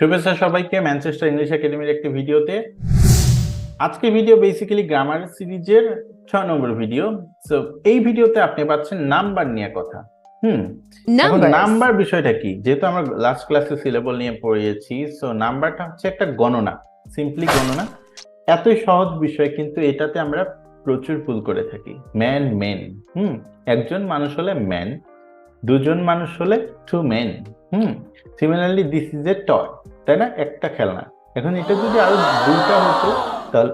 শুভেচ্ছা সবাইকে Manchester English একাডেমির একটি ভিডিওতে। আজকে ভিডিও বেসিক্যালি গ্রামার সিরিজের ছয় নম্বর ভিডিও সো এই ভিডিওতে আপনি পাচ্ছেন নাম্বার নিয়ে কথা। হুম? নাম্বার বিষয়টা কি? যেহেতু আমরা লাস্ট ক্লাসে সিলেবল নিয়ে পড়িয়েছি সো নাম্বারটা হচ্ছে একটা গণনা। সিম্পলি গণনা। এতই সহজ বিষয় কিন্তু এটাতে আমরা প্রচুর ভুল করে থাকি। Man men hmm? একজন মানুষ হলে ম্যান দুজন মানুষ হলে two men hmm? Similarly this is a toy তাই না? একটা খেলনা। এখন এটা যদি আরও দুইটা হতো, তাহলে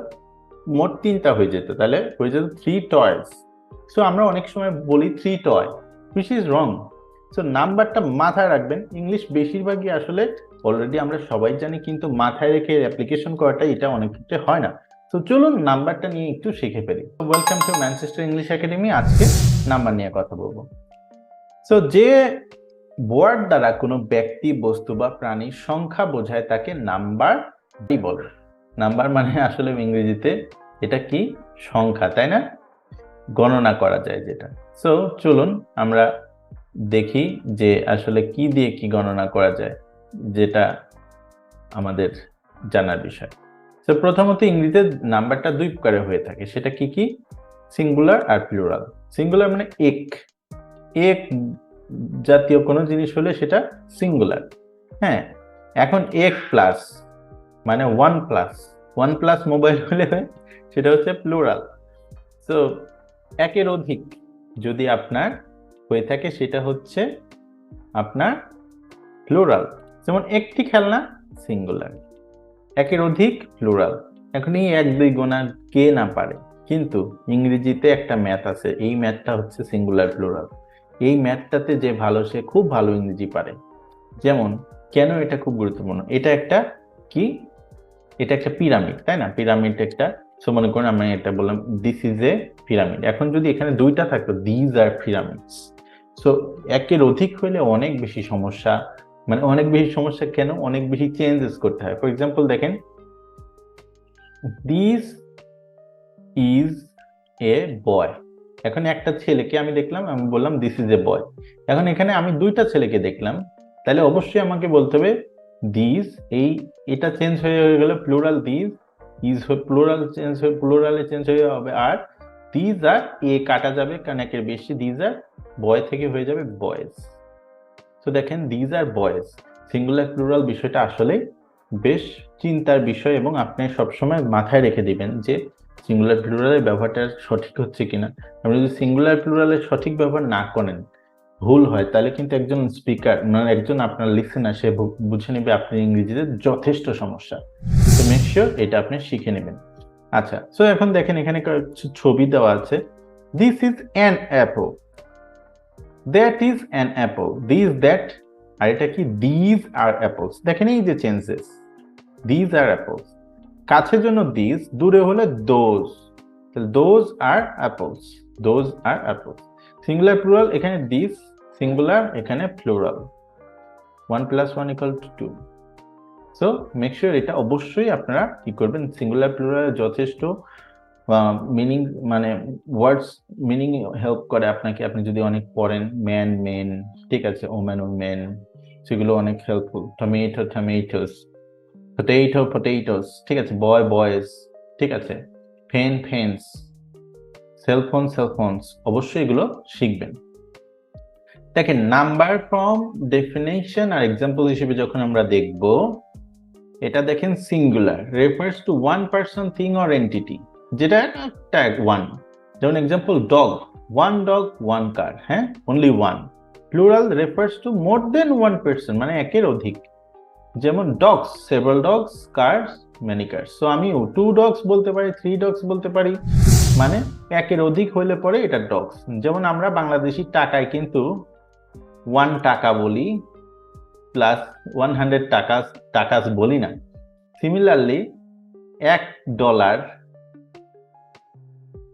মোট তিনটা হয়ে যেত। তাহলে হয়ে যেত থ্রি টয়েস সো আমরা অনেক সময় বলি three toy which is wrong so নাম্বারটা মাথায় রাখবেন। ইংলিশ বেশিরভাগই আসলে অলরেডি আমরা সবাই জানি, কিন্তু মাথায় রেখে অ্যাপ্লিকেশন করাটা এটা অনেক ক্ষেত্রে হয় না। তো চলুন নাম্বারটা নিয়ে একটু শিখে ফেলি। Welcome to Manchester English Academy আজকে নাম্বার নিয়ে কথা বলব। সো যে ওয়ার্ড দ্বারা কোনো ব্যক্তি, বস্তু বা প্রাণীর সংখ্যা বোঝায় তাকে নাম্বার বলে। নাম্বার মানে আসলে ইংরেজিতে এটা কি? সংখ্যা, তাই না? গণনা করা যায় যেটা। সো চলুন আমরা দেখি যে আসলে কি দিয়ে কি গণনা করা যায়, যেটা আমাদের জানার বিষয়। তো প্রথমত ইংরেজিতে নাম্বারটা দুই প্রকারে হয়ে থাকে। সেটা কি কি? সিঙ্গুলার আর প্লুরাল সিঙ্গুলার মানে এক এক জাতীয় কোনো জিনিস হলে সেটা সিঙ্গুলার হ্যাঁ এখন এক প্লাস মানে one plus one plus mobile হলে সেটা হচ্ছে প্লুরাল সো একের অধিক যদি আপনার হয়ে থাকে, সেটা হচ্ছে আপনার প্লুরাল যেমন একটি খেলনা সিঙ্গুলার একের অধিক প্লুরাল এখন এই এক, দুই গোনা কে না পারে, কিন্তু ইংরেজিতে একটা ম্যাথ আছে, এই ম্যাথটা হচ্ছে সিঙ্গুলার প্লুরাল এই ম্যাথটাতে যে ভালো, সে খুব ভালো ইংরেজি পারে। যেমন, কেন এটা খুব গুরুত্বপূর্ণ? এটা একটা কি? এটা একটা পিরামিড, তাই না? পিরামিড একটা সো মনে করেন আমি এটা বললাম দিস ইজ এ পিরামিড এখন যদি এখানে দুইটা থাকতো দিজ আর পিরামিডস সো একের অধিক হইলে অনেক বেশি সমস্যা মানে অনেক বেশি সমস্যা কেন? অনেক বেশি চেঞ্জেস করতে হয়। ফর এক্সাম্পল দেখেন দিস ইজ এ বয় এখন একটা ছেলেকে আমি দেখলাম, আমি বললাম দিস ইজ এ বয় এখন এখানে আমি দুইটা ছেলেকে দেখলাম। তাহলে অবশ্যই আমাকে বলতে হবে দিস এই, এটা চেঞ্জ হয়ে গেল plural this is plural change হয়ে প্লুরালে চেঞ্জ হয়ে হবে, আর দিজ আর এ কাটা যাবে, কারণ একের বেশি দিজ আর বয় থেকে হয়ে যাবে বয়েজ তো দেখেন these are boys singular plural বিষয়টা আসলে বেশ চিন্তার বিষয় এবং আপনি সবসময় মাথায় রেখে দিবেন যে সিঙ্গুলার প্লুরালের ব্যবহারটা সঠিক হচ্ছে কিনা? আপনি যদি সিঙ্গুলার প্লুরালের সঠিক ব্যবহার না করেন, ভুল হয়, তাহলে কিন্তু একজন স্পিকার মানে একজন আপনার লিসেনার সে বুঝে নেবে আপনার ইংরেজিতে যথেষ্ট সমস্যা। তো মেক শিওর এটা আপনি শিখে নেবেন। আচ্ছা সো এখন দেখেন এখানে ছবি দেওয়া আছে। This is an apple that is an apple this that আর এটা কি? দিজ আর অ্যাপলস দেখেন এই যে চেঞ্জেস দিজ আর অ্যাপলস কাছের জন্য দিস দূরে হলে those those are apples those are apples singular plural এখানে দিস সিঙ্গুলার এখানে plural one plus one equal to two so make sure এটা অবশ্যই আপনারা কি করবেন সিঙ্গুলার প্লুরাল যথেষ্ট মিনিং মানে ওয়ার্ডস মিনিং হেল্প করে আপনাকে। আপনি যদি অনেক পড়েন ম্যান মেন ঠিক আছে ওম্যান ও মেন সেগুলো অনেক helpful tomato tomatoes potato potatoes ঠিক আছে বয় বয়েস ঠিক আছে ফেন ফেন্স সেলফোন সেলফোনস অবশ্যই এগুলো শিখবেন। দেখেন নাম্বার ফ্রম ডেফিনেশন আর এক্সাম্পল হিসেবে যখন আমরা দেখব, এটা দেখেন singular refers to one person thing or entity যেটা ট্যাগ ওয়ান যেমন example dog one dog one car হ্যাঁ only one plural refers to more than one person মানে একের অধিক। যেমন dogs several dogs cars many cars so আমি two dogs বলতে পারি থ্রি ডগস বলতে পারি। মানে একের অধিক হইলে পরে এটা ডগস যেমন আমরা বাংলাদেশি টাকায় কিন্তু ওয়ান টাকা বলি প্লাস ওয়ান হান্ড্রেড টাকা টাকাস বলি না। সিমিলারলি এক dollar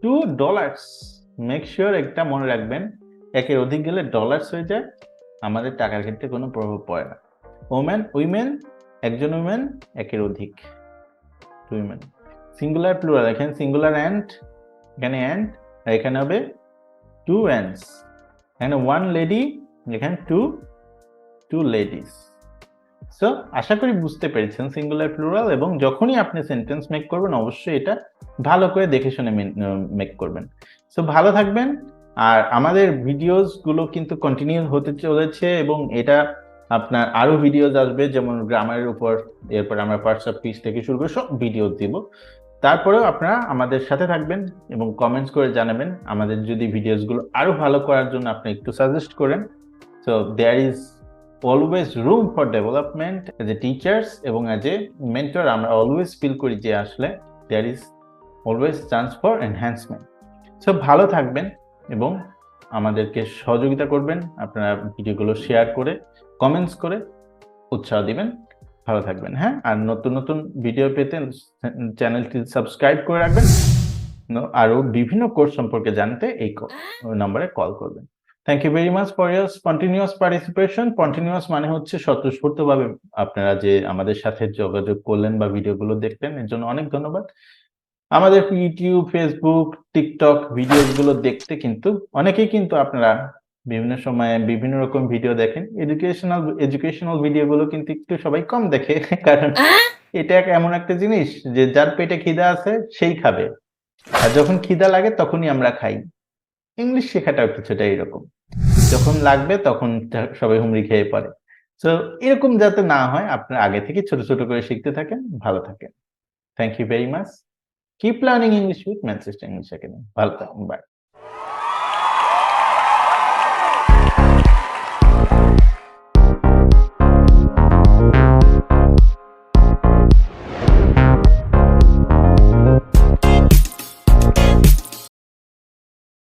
two dollars make sure একটা মনে রাখবেন, একের অধিক গেলে ডলার্স হয়ে যায়, আমাদের টাকার ক্ষেত্রে কোনো প্রভাব পড়ে না। ওমেন উইমেন একজন উইমেন একের অধিক। উইমেন সিঙ্গুলার প্লুরাল এখানে সিঙ্গুলার অ্যান্ড এখানে অ্যান্ড আর এখানে হবে টু অ্যান্ডস এখানে ওয়ান লেডি এখানে টু টু লেডিস সো আশা করি বুঝতে পেরেছেন সিঙ্গুলার প্লুরাল এবং যখনই আপনি সেন্টেন্স মেক করবেন, অবশ্যই এটা ভালো করে দেখে শুনে মেক করবেন। সো ভালো থাকবেন, আর আমাদের ভিডিওসগুলো কিন্তু কন্টিনিউ হতে চলেছে, এবং এটা আপনার আরও ভিডিওস আসবে, যেমন গ্রামারের উপর, এরপর আমরা অফ পিস থেকে শুরু করে সব ভিডিও দিব। তারপরেও আপনারা আমাদের সাথে থাকবেন এবং কমেন্টস করে জানাবেন। আমাদের যদি ভিডিওসগুলো আরও ভালো করার জন্য আপনি একটু সাজেস্ট করেন। So there is always room for development as a teachers এবং এজ এ মেন্টর আমরা অলওয়েজ ফিল করি যে আসলে there is always chance for enhancement so ভালো থাকবেন এবং আমাদেরকে সহযোগিতা করবেন, আপনারা ভিডিওগুলো শেয়ার করে কমেন্টস করে উৎসাহ দিবেন। ভালো থাকবেন হ্যাঁ? আর নতুন নতুন ভিডিও পেতে চ্যানেলটি সাবস্ক্রাইব করে রাখবেন। ন- আরও বিভিন্ন কোর্স সম্পর্কে জানতে এই নম্বরে কল করবেন। Thank you very much for your continuous participation spontaneous মানে হচ্ছে স্বতঃস্ফূর্তভাবে আপনারা যে আমাদের সাথে যোগাযোগ করলেন বা ভিডিওগুলো দেখলেন, এর জন্য অনেক ধন্যবাদ। আমাদের ইউটিউব ফেসবুক টিকটক ভিডিওগুলো দেখতে কিন্তু অনেকেই কিন্তু আপনারা বিভিন্ন সময়ে বিভিন্ন রকম ভিডিও দেখেন। এডুকেশনাল এডুকেশনাল ভিডিওগুলো কিন্তু একটু সবাই কম দেখে। কারণ এটা এমন একটা জিনিস যে যার পেটে খিদা আছে সেই খাবে। আর যখন খিদা লাগে তখনই আমরা খাই। ইংলিশ শেখাটাও কিছুটা এরকম। যখন লাগবে তখন সবাই হুমড়ি খেয়ে পড়ে। তো এরকম যাতে না হয় আপনার আগে থেকে ছোট ছোট করে শিখতে থাকেন ভালো থাকেন। Thank you very much keep learning English with Manchester English Academy. Welcome back.